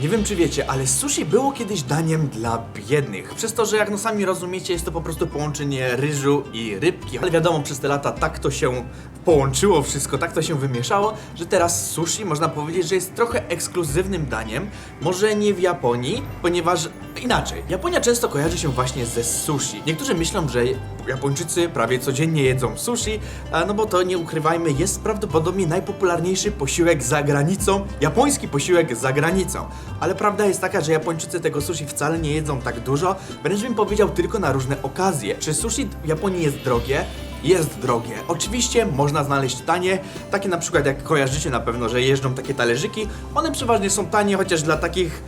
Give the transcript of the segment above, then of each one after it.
Nie wiem czy wiecie, ale sushi było kiedyś daniem dla biednych. Przez to, że jak no sami rozumiecie, jest to po prostu połączenie ryżu i rybki. Ale wiadomo, przez te lata tak to się połączyło wszystko, tak to się wymieszało, że teraz sushi można powiedzieć, że jest trochę ekskluzywnym daniem. Może nie w Japonii, ponieważ inaczej. Japonia często kojarzy się właśnie ze sushi. Niektórzy myślą, że Japończycy prawie codziennie jedzą sushi, no bo to nie ukrywajmy, jest prawdopodobnie najpopularniejszy posiłek za granicą, japoński posiłek za granicą. Ale prawda jest taka, że Japończycy tego sushi wcale nie jedzą tak dużo, wręcz bym powiedział tylko na różne okazje. Czy sushi w Japonii jest drogie? Jest drogie. Oczywiście można znaleźć tanie, takie na przykład jak kojarzycie na pewno, że jeżdżą takie talerzyki. One przeważnie są tanie, chociaż dla takich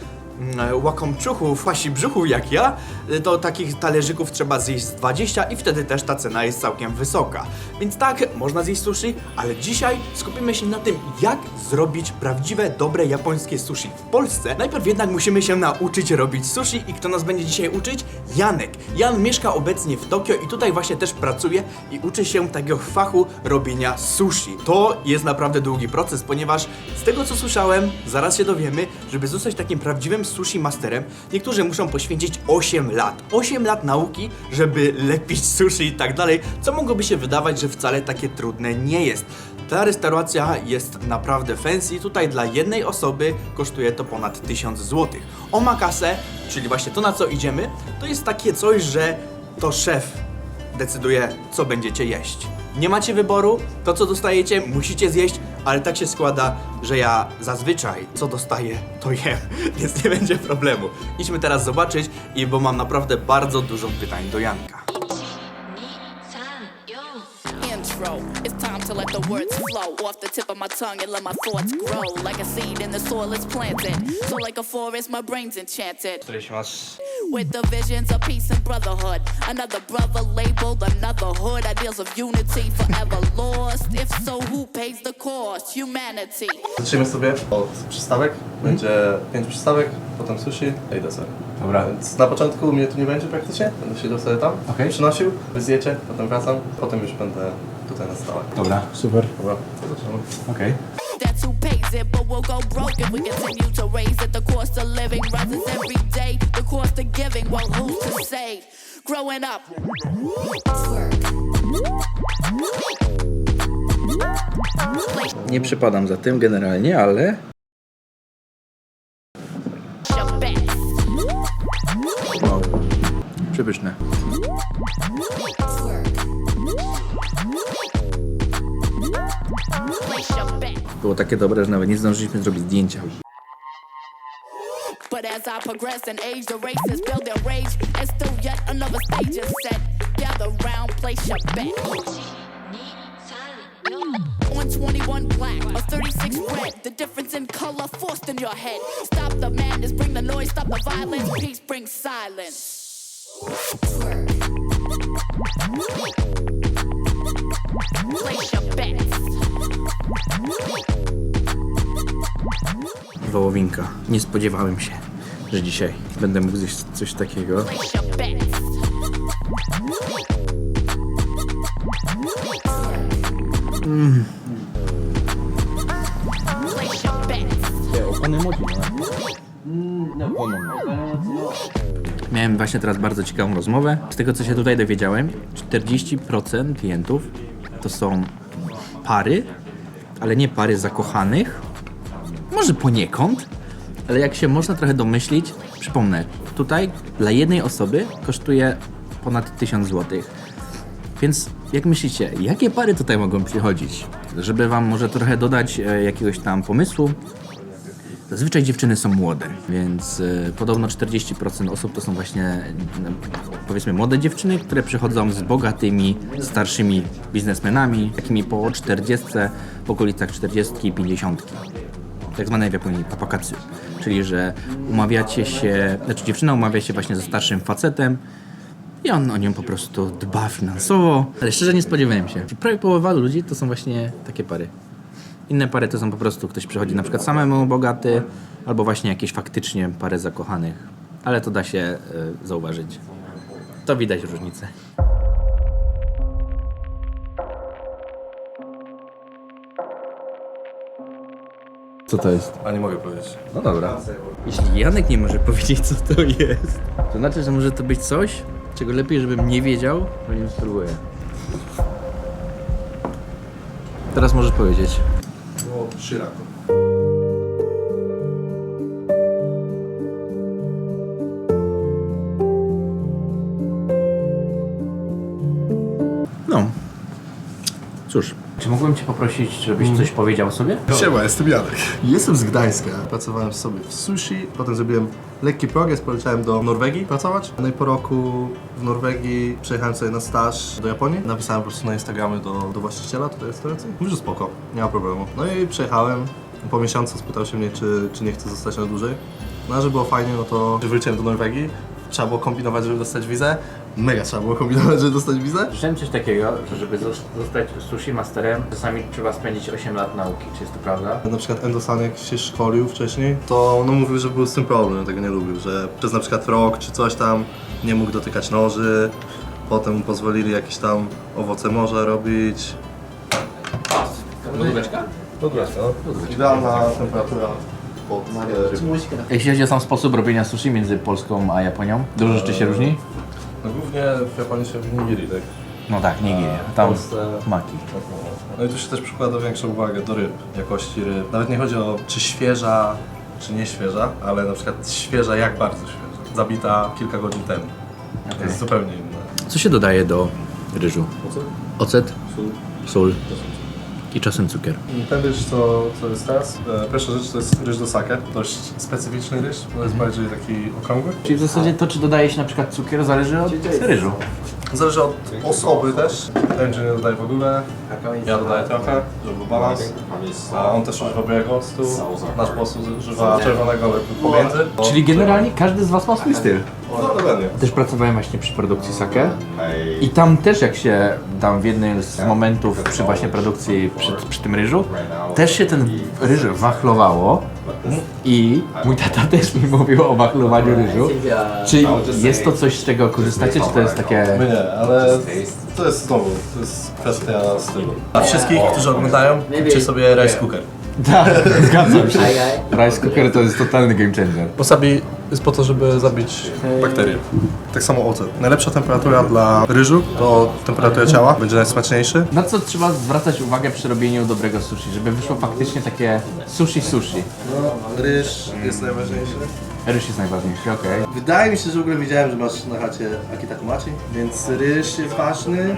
łakomczuchów, wasi brzuchów jak ja, y, to takich talerzyków trzeba zjeść z 20 i wtedy też ta cena jest całkiem wysoka. Więc tak, można zjeść sushi, ale dzisiaj skupimy się na tym, jak zrobić prawdziwe, dobre japońskie sushi w Polsce. Najpierw jednak musimy się nauczyć robić sushi i kto nas będzie dzisiaj uczyć? Janek. Jan mieszka obecnie w Tokio i tutaj właśnie też pracuje i uczy się takiego fachu robienia sushi. To jest naprawdę długi proces, ponieważ z tego co słyszałem, zaraz się dowiemy, żeby zostać takim prawdziwym sushi masterem, niektórzy muszą poświęcić 8 lat. 8 lat nauki, żeby lepić sushi i tak dalej, co mogłoby się wydawać, że wcale takie trudne nie jest. Ta restauracja jest naprawdę fancy. Tutaj dla jednej osoby kosztuje to ponad 1000 zł. Omakase, czyli właśnie to na co idziemy, to jest takie coś, że to szef decyduje, co będziecie jeść. Nie macie wyboru, to co dostajecie, musicie zjeść, ale tak się składa, że ja zazwyczaj co dostaję, to jem, więc nie będzie problemu. Idźmy teraz zobaczyć, i bo mam naprawdę bardzo dużo pytań do Janka. To let the words flow off the tip of my tongue and let my thoughts grow. Like a seed in the soil it's planted. So like a forest, my brain's enchanted. With the visions of peace and brotherhood. Another brother labeled another hood. Ideals of unity forever lost. If so, who pays the cost? Humanity. Zaczniemy sobie od przystawek. Będzie pięć przystawek, potem sushi i deser. Dobra. Więc na początku mnie tu nie będzie praktycznie. Będę siedział sobie tam, Okej. przynosił, wy zjecie, potem wracam, potem już będę tutaj na stałe. Dobra, super. Dobra, to zaczynamy. Okej. That's who pays it, but we'll go broke if we continue to raise it. The cost of living rises every day. The cost of giving, well, who's to say? Growing up, Nie przypadam za tym generalnie, ale wow, przepyszne. Było takie dobre, że nawet nie zdążyliśmy zrobić zdjęcia. But as I progress and age, the races build their rage, and still yet another stage is set. Gather round, place your bet. On 21 black or 36 red, the difference in color forced in your head. Stop the madness, bring the noise, stop the violence, peace brings silence. Wołowinka. Nie spodziewałem się, że dzisiaj będę mógł zjeść coś takiego. Bets. Miałem właśnie teraz bardzo ciekawą rozmowę. Z tego co się tutaj dowiedziałem, 40% klientów to są pary, ale nie pary zakochanych. Może poniekąd, ale jak się można trochę domyślić, przypomnę, tutaj dla jednej osoby kosztuje ponad 1000 zł. Więc jak myślicie, jakie pary tutaj mogą przychodzić? Żeby wam może trochę dodać e, jakiegoś tam pomysłu, Zazwyczaj dziewczyny są młode, więc y, podobno 40% osób to są właśnie no, powiedzmy młode dziewczyny, które przychodzą z bogatymi, starszymi biznesmenami, takimi po 40, w okolicach 40, 50. Tak zwane w Japonii papakatsu, czyli że umawiacie się, znaczy dziewczyna umawia się właśnie ze starszym facetem i on o nią po prostu dba finansowo, ale szczerze nie spodziewałem się. Prawie połowa ludzi to są właśnie takie pary. Inne pary to są po prostu ktoś przychodzi na przykład samemu bogaty, albo właśnie jakieś faktycznie pary zakochanych. Ale to da się y, zauważyć. To widać różnicę. Co to jest? A nie mogę powiedzieć. No dobra. Jeśli Janek nie może powiedzieć, co to jest, to znaczy, że może to być coś, czego lepiej, żebym nie wiedział, zanim spróbuję. Teraz możesz powiedzieć. No, Shiraku. No. Cóż. Czy mógłbym Cię poprosić, żebyś coś powiedział sobie? Siema, jestem Janek. Jestem z Gdańska. Pracowałem sobie w sushi, potem zrobiłem lekki progres, poleciałem do Norwegii pracować. No i po roku w Norwegii przejechałem sobie na staż do Japonii. Napisałem po prostu na Instagramie do, do właściciela tutaj restauracji. Mówił, że spoko, nie ma problemu. No i przejechałem. Po miesiącu spytał się mnie, czy, czy nie chcę zostać na dłużej. No a że było fajnie, no to wróciłem do Norwegii. Trzeba było kombinować, żeby dostać wizę. Mega trzeba było kombinować, żeby dostać wizę. Słyszałem coś takiego, że żeby zos- zostać sushi masterem, czasami trzeba spędzić 8 lat nauki. Czy jest to prawda? Na przykład Endosan jak się szkolił wcześniej, to no mówił, że był z tym problem, tego nie lubił, że przez na przykład rok czy coś tam nie mógł dotykać noży, potem mu pozwolili jakieś tam owoce morza robić. Lodóweczka? No. Idealna temperatura pod. Jeśli chodzi o sam sposób robienia sushi między Polską a Japonią, dużo rzeczy się różni? No głównie w Japonii się w nigiri, tak? No tak, nie ginie. W Tam Polsce... maki. No i tu się też przykłada większą uwagę do ryb, jakości ryb. Nawet nie chodzi o czy świeża, czy nie świeża, ale na przykład świeża, jak bardzo świeża. Zabita kilka godzin temu. To jest zupełnie inne. Co się dodaje do ryżu? Ocet, sól i czasem cukier. Ten ryż, co, co jest teraz, e, pierwsza rzecz to jest ryż do sake. Dość specyficzny ryż, bo jest bardziej taki okrągły. Czyli w zasadzie to, czy dodaje się na przykład cukier, zależy od ryżu. Zależy od osoby też. Ten czy nie dodaje w ogóle. Ja dodaję trochę, żeby był balans. A on też używa białego octu. Nasz boss używa czerwonego, ale pomiędzy. Czyli generalnie każdy z Was ma swój styl. No, dokładnie. Też pracowałem właśnie przy produkcji sake i tam też jak się tam w jednym z momentów przy właśnie produkcji przy, przy tym ryżu, też się ten ryż wachlowało i mój tata też mi mówił o wachlowaniu ryżu. Czy jest to coś, z czego korzystacie, czy to jest takie... My nie, ale to jest znowu, to jest kwestia stylu. Dla wszystkich, którzy oglądają, kupcie sobie rice cooker. Tak, zgadzam się. Rice cooker to jest totalny game changer. Wasabi jest po to, żeby zabić bakterie. Tak samo ocet. Najlepsza temperatura dla ryżu to temperatura ciała, będzie najsmaczniejszy. Na co trzeba zwracać uwagę przy robieniu dobrego sushi, żeby wyszło faktycznie takie sushi sushi? No, ryż jest najważniejszy. Ryż jest najważniejszy, okej. Wydaje mi się, że w ogóle widziałem, że masz na chacie akitakumachi, więc ryż jest ważny,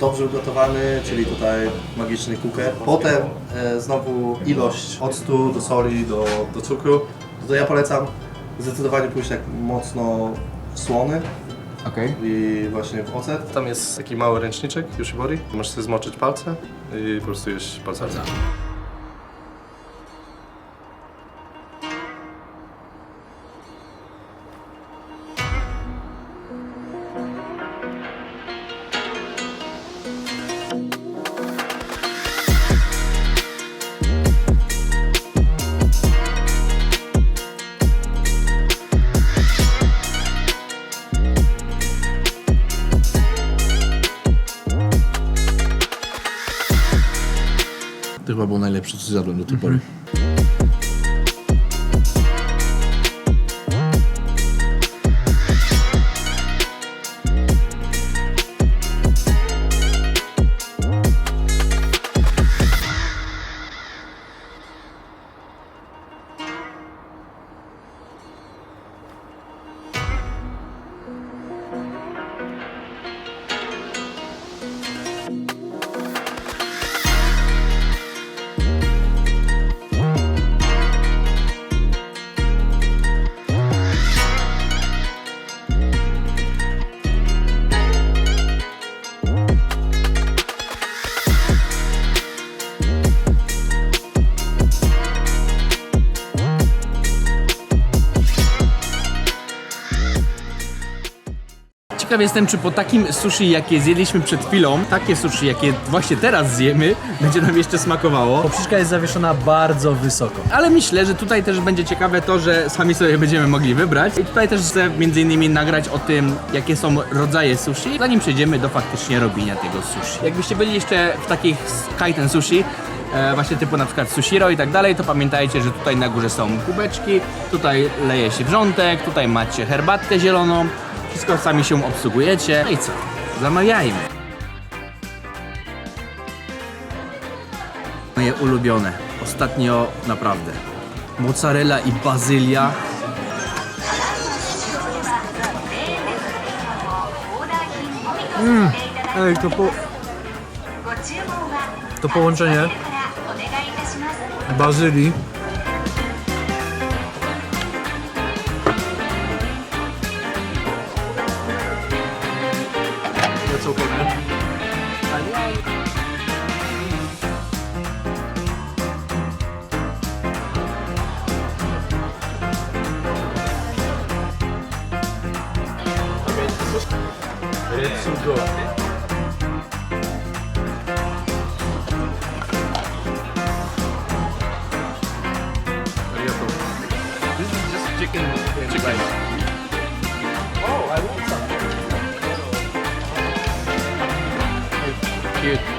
dobrze ugotowany, czyli tutaj magiczny kuker. Potem e, znowu ilość octu do soli, do, do cukru. To ja polecam zdecydowanie pójść tak mocno w słony Okej. i właśnie w ocet. Tam jest taki mały ręczniczek Yoshibori, możesz sobie zmoczyć palce i po prostu jeść palcami. Zjadłem do tej pory. Ciekaw jestem, czy po takim sushi, jakie zjedliśmy przed chwilą, takie sushi, jakie właśnie teraz zjemy, będzie nam jeszcze smakowało. Poprzeczka jest zawieszona bardzo wysoko. Ale myślę, że tutaj też będzie ciekawe to, że sami sobie będziemy mogli wybrać. I tutaj też chcę między innymi nagrać o tym, jakie są rodzaje sushi, zanim przejdziemy do faktycznie robienia tego sushi. Jakbyście byli jeszcze w takich kaiten sushi, e, właśnie typu na przykład sushiro i tak dalej, to pamiętajcie, że tutaj na górze są kubeczki, tutaj leje się wrzątek, tutaj macie herbatkę zieloną, wszystko sami się obsługujecie. No i co? Zamawiajmy. Moje ulubione. Ostatnio naprawdę. Mozzarella i bazylia. Ej, to po... To połączenie bazylii dude.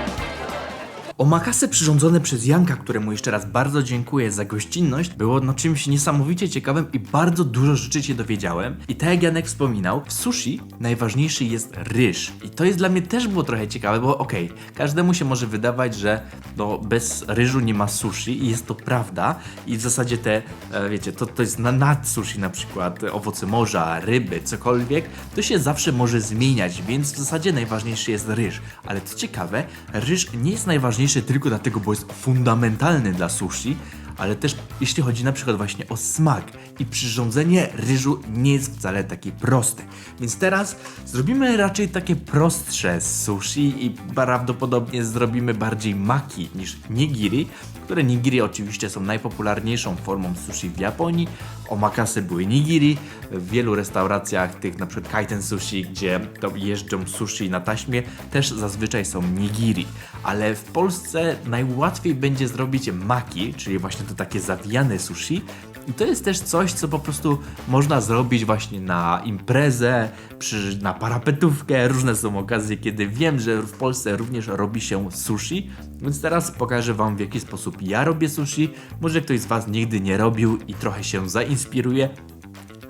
Omakase przyrządzone przez Janka, któremu jeszcze raz bardzo dziękuję za gościnność, było no czymś niesamowicie ciekawym i bardzo dużo rzeczy się dowiedziałem. I tak jak Janek wspominał, w sushi najważniejszy jest ryż. I to jest dla mnie też było trochę ciekawe, bo okej, każdemu się może wydawać, że no, bez ryżu nie ma sushi i jest to prawda. I w zasadzie te, e, wiecie, to, to jest na nad sushi na przykład, owoce morza, ryby, cokolwiek, to się zawsze może zmieniać, więc w zasadzie najważniejszy jest ryż. Ale co ciekawe, ryż nie jest najważniejszy tylko dlatego, bo jest fundamentalny dla sushi, ale też jeśli chodzi na przykład właśnie o smak i przyrządzenie ryżu nie jest wcale takie proste. Więc teraz zrobimy raczej takie prostsze sushi i prawdopodobnie zrobimy bardziej maki niż nigiri, które nigiri oczywiście są najpopularniejszą formą sushi w Japonii. Omakase były nigiri. W wielu restauracjach tych na przykład kaiten sushi, gdzie to jeżdżą sushi na taśmie, też zazwyczaj są nigiri. Ale w Polsce najłatwiej będzie zrobić maki, czyli właśnie to takie zawijane sushi. I to jest też coś, co po prostu można zrobić właśnie na imprezę, przy, na parapetówkę. Różne są okazje, kiedy wiem, że w Polsce również robi się sushi. Więc teraz pokażę Wam, w jaki sposób ja robię sushi. Może ktoś z Was nigdy nie robił i trochę się zainspiruje.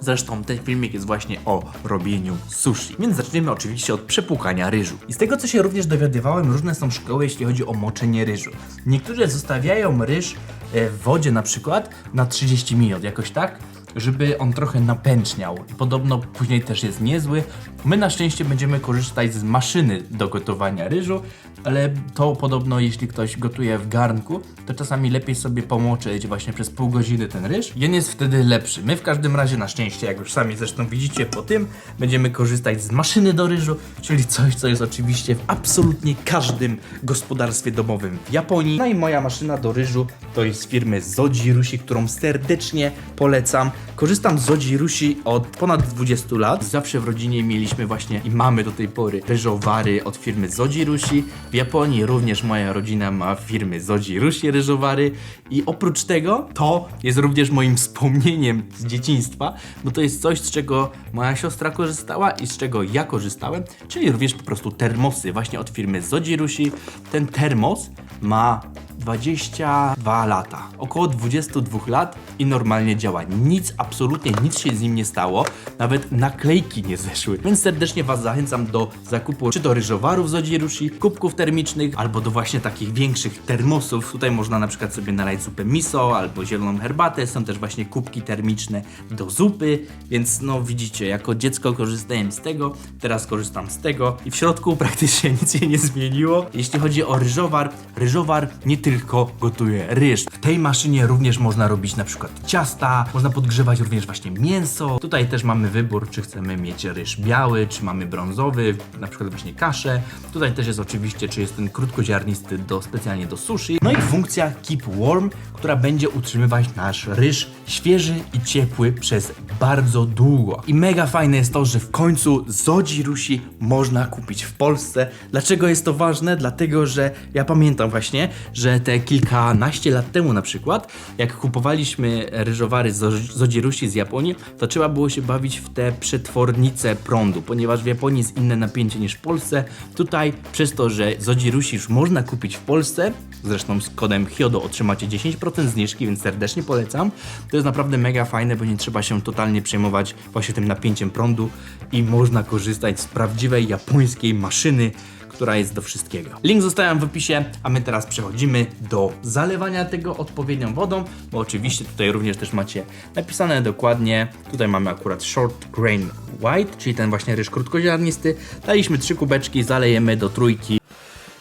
Zresztą ten filmik jest właśnie o robieniu sushi. Więc zaczniemy oczywiście od przepłukania ryżu. I z tego co się również dowiadywałem, różne są szkoły, jeśli chodzi o moczenie ryżu. Niektórzy zostawiają ryż w wodzie na przykład na 30 minut, jakoś tak, żeby on trochę napęczniał. Podobno później też jest niezły. My na szczęście będziemy korzystać z maszyny do gotowania ryżu, ale to podobno jeśli ktoś gotuje w garnku, to czasami lepiej sobie pomoczyć właśnie przez pół godziny ten ryż on jest wtedy lepszy. My w każdym razie na szczęście, jak już sami zresztą widzicie po tym, będziemy korzystać z maszyny do ryżu, czyli coś, co jest oczywiście w absolutnie każdym gospodarstwie domowym w Japonii. No i moja maszyna do ryżu to jest z firmy Zojirushi, którą serdecznie polecam. Korzystam z Zojirushi od ponad 20 lat. Zawsze w rodzinie mieliśmy właśnie i mamy do tej pory ryżowary od firmy Zojirushi. W Japonii również moja rodzina ma firmy Zojirushi ryżowary i oprócz tego to jest również moim wspomnieniem z dzieciństwa, bo to jest coś, z czego moja siostra korzystała i z czego ja korzystałem, czyli również po prostu termosy właśnie od firmy Zojirushi. Ten termos ma 22 lata. Około 22 lat i normalnie działa. Nic, absolutnie nic się z nim nie stało. Nawet naklejki nie zeszły. Więc serdecznie Was zachęcam do zakupu czy do ryżowarów z Odzirushi, kubków termicznych, albo do właśnie takich większych termosów. Tutaj można na przykład sobie nalać zupę miso albo zieloną herbatę. Są też właśnie kubki termiczne do zupy, więc no widzicie, jako dziecko korzystałem z tego, teraz korzystam z tego i w środku praktycznie nic się nie zmieniło. Jeśli chodzi o ryżowar, ryżowar nie tylko gotuje ryż. W tej maszynie również można robić na przykład ciasta, można podgrzewać również właśnie mięso. Tutaj też mamy wybór, czy chcemy mieć ryż biały, czy mamy brązowy, na przykład właśnie kaszę. Tutaj też jest oczywiście, czy jest ten krótkoziarnisty do, specjalnie do sushi. No i funkcja Keep Warm, która będzie utrzymywać nasz ryż świeży i ciepły przez bardzo długo. I mega fajne jest to, że w końcu Zojirushi można kupić w Polsce. Dlaczego jest to ważne? Dlatego, że ja pamiętam właśnie, że te kilkanaście lat temu na przykład, jak kupowaliśmy ryżowary z z Japonii, to trzeba było się bawić w te przetwornice prądu, ponieważ w Japonii jest inne napięcie niż w Polsce. Tutaj przez to, że z Odzirusi już można kupić w Polsce, zresztą z kodem HIODO otrzymacie 10% zniżki, więc serdecznie polecam. To jest naprawdę mega fajne, bo nie trzeba się totalnie przejmować właśnie tym napięciem prądu i można korzystać z prawdziwej japońskiej maszyny, która jest do wszystkiego. Link zostawiam w opisie, a my teraz przechodzimy do zalewania tego odpowiednią wodą, bo oczywiście tutaj również też macie napisane dokładnie, tutaj mamy akurat short grain white, czyli ten właśnie ryż krótkoziarnisty. Daliśmy trzy kubeczki, zalejemy do trójki.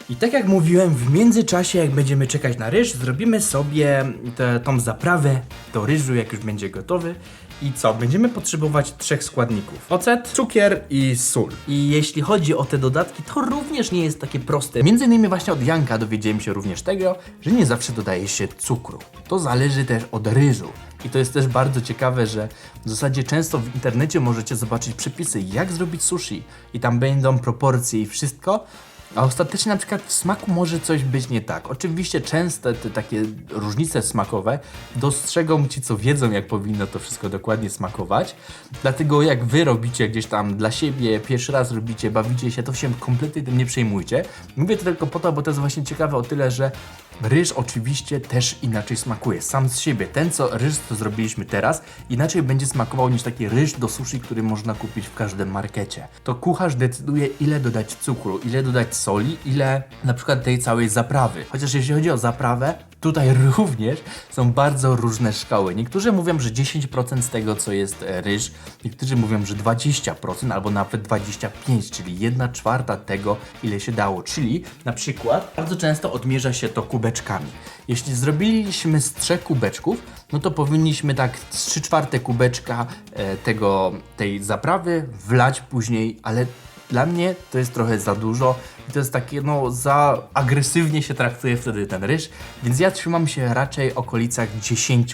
I tak jak mówiłem, w międzyczasie, jak będziemy czekać na ryż, zrobimy sobie tę tą zaprawę do ryżu, jak już będzie gotowy. I co? Będziemy potrzebować trzech składników: ocet, cukier i sól. I jeśli chodzi o te dodatki, to również nie jest takie proste. Między innymi właśnie od Janka dowiedziałem się również tego, że nie zawsze dodaje się cukru. To zależy też od ryżu. I to jest też bardzo ciekawe, że w zasadzie często w internecie możecie zobaczyć przepisy, jak zrobić sushi. I tam będą proporcje i wszystko. A ostatecznie na przykład w smaku może coś być nie tak. Oczywiście częste te takie różnice smakowe dostrzegą ci, co wiedzą, jak powinno to wszystko dokładnie smakować. Dlatego jak wy robicie gdzieś tam dla siebie, pierwszy raz robicie, bawicie się, to się kompletnie tym nie przejmujcie. Mówię to tylko po to, bo to jest właśnie ciekawe o tyle, że ryż oczywiście też inaczej smakuje. Sam z siebie. Ten co ryż, co zrobiliśmy teraz, inaczej będzie smakował niż taki ryż do sushi, który można kupić w każdym markecie. To kucharz decyduje, ile dodać cukru, ile dodać soli, ile na przykład tej całej zaprawy. Chociaż jeśli chodzi o zaprawę, tutaj również są bardzo różne szkoły. Niektórzy mówią, że 10% z tego, co jest e, ryż, niektórzy mówią, że 20% albo nawet 25%, czyli 1 czwarta tego, ile się dało. Czyli na przykład bardzo często odmierza się to kubeczkami. Jeśli zrobiliśmy z trzech kubeczków, no to powinniśmy tak z 3 czwarte kubeczka e, tego, tej zaprawy wlać później, ale dla mnie to jest trochę za dużo i to jest takie, no, za agresywnie się traktuje wtedy ten ryż, więc ja trzymam się raczej okolicach 10%.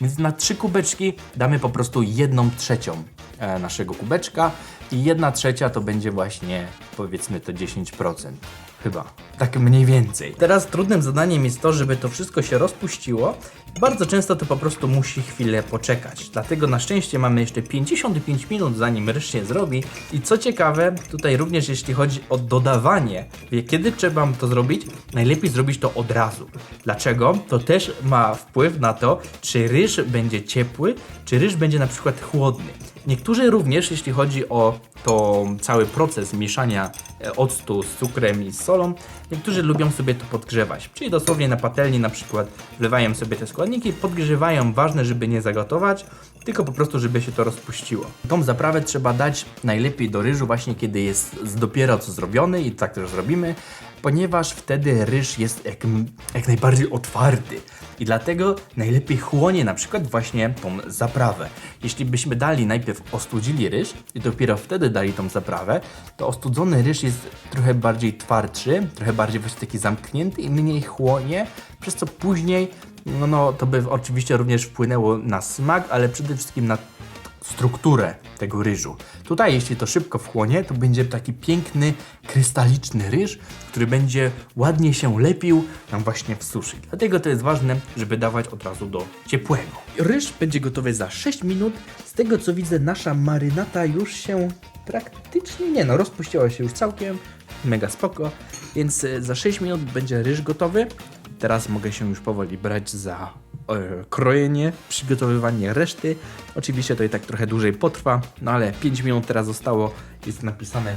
Więc na trzy kubeczki damy po prostu jedną trzecią e, naszego kubeczka i jedna trzecia to będzie właśnie, powiedzmy, to 10%. Chyba. Tak mniej więcej. Teraz trudnym zadaniem jest to, żeby to wszystko się rozpuściło. Bardzo często to po prostu musi chwilę poczekać. Dlatego na szczęście mamy jeszcze 55 minut zanim się zrobi. I co ciekawe, tutaj również jeśli chodzi o dodawanie, kiedy trzeba to zrobić, najlepiej zrobić to od razu. Dlaczego? To też ma wpływ na to, czy ryż będzie ciepły, czy ryż będzie na przykład chłodny. Niektórzy również, jeśli chodzi o to cały proces mieszania e, octu z cukrem i z solą, niektórzy lubią sobie to podgrzewać. Czyli dosłownie na patelni na przykład wlewają sobie te składniki, podgrzewają, ważne, żeby nie zagotować, tylko po prostu, żeby się to rozpuściło. Tą zaprawę trzeba dać najlepiej do ryżu właśnie, kiedy jest dopiero co zrobiony i tak też zrobimy, ponieważ wtedy ryż jest jak, jak najbardziej otwarty. I dlatego najlepiej chłonie na przykład właśnie tą zaprawę. Jeśli byśmy dali najpierw ostudzili ryż i dopiero wtedy dali tą zaprawę, to ostudzony ryż jest trochę bardziej twardszy, trochę bardziej właśnie taki zamknięty i mniej chłonie, przez co później no, no to by oczywiście również wpłynęło na smak, ale przede wszystkim na strukturę tego ryżu. Tutaj, jeśli to szybko wchłonie, to będzie taki piękny, krystaliczny ryż, który będzie ładnie się lepił nam właśnie w sushi. Dlatego to jest ważne, żeby dawać od razu do ciepłego. Ryż będzie gotowy za 6 minut. Z tego co widzę, nasza marynata już się praktycznie, nie no, rozpuściła się już całkiem. Mega spoko. Więc e, za 6 minut będzie ryż gotowy. Teraz mogę się już powoli brać za e, krojenie, przygotowywanie reszty. Oczywiście to i tak trochę dłużej potrwa, no ale 5 minut teraz zostało, jest napisane.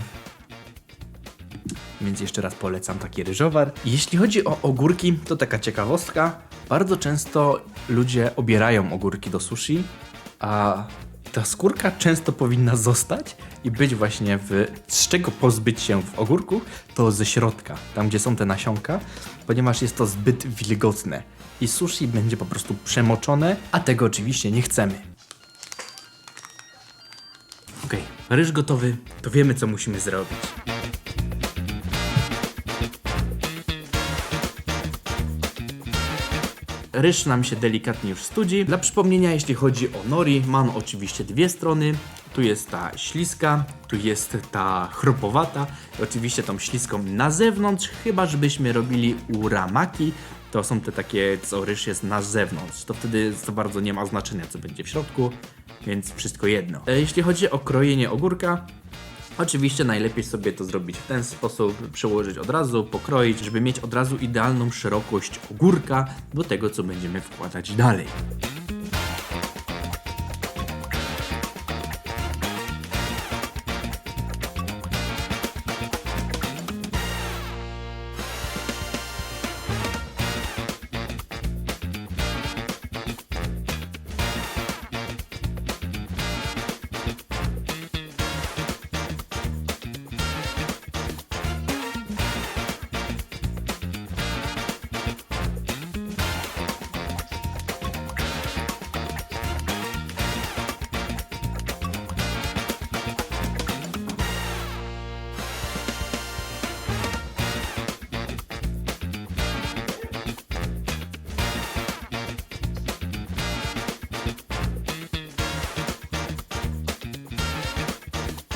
Więc jeszcze raz polecam taki ryżowar. Jeśli chodzi o ogórki, to taka ciekawostka. Bardzo często ludzie obierają ogórki do sushi, a ta skórka często powinna zostać i być właśnie w. Z czego pozbyć się w ogórku? To ze środka, tam gdzie są te nasionka, ponieważ jest to zbyt wilgotne i sushi będzie po prostu przemoczone, a tego oczywiście nie chcemy. Okej, ryż gotowy, to wiemy co musimy zrobić. Ryż nam się delikatnie już studzi. Dla przypomnienia, jeśli chodzi o nori, mam oczywiście dwie strony. Tu jest ta śliska, tu jest ta chropowata. I oczywiście tą śliską na zewnątrz, chyba żebyśmy robili uramaki. To są te takie, co ryż jest na zewnątrz. To wtedy za bardzo nie ma znaczenia, co będzie w środku, więc wszystko jedno. E, Jeśli chodzi o krojenie ogórka, Oczywiście najlepiej sobie to zrobić w ten sposób, przełożyć od razu, pokroić, żeby mieć od razu idealną szerokość ogórka do tego, co będziemy wkładać dalej.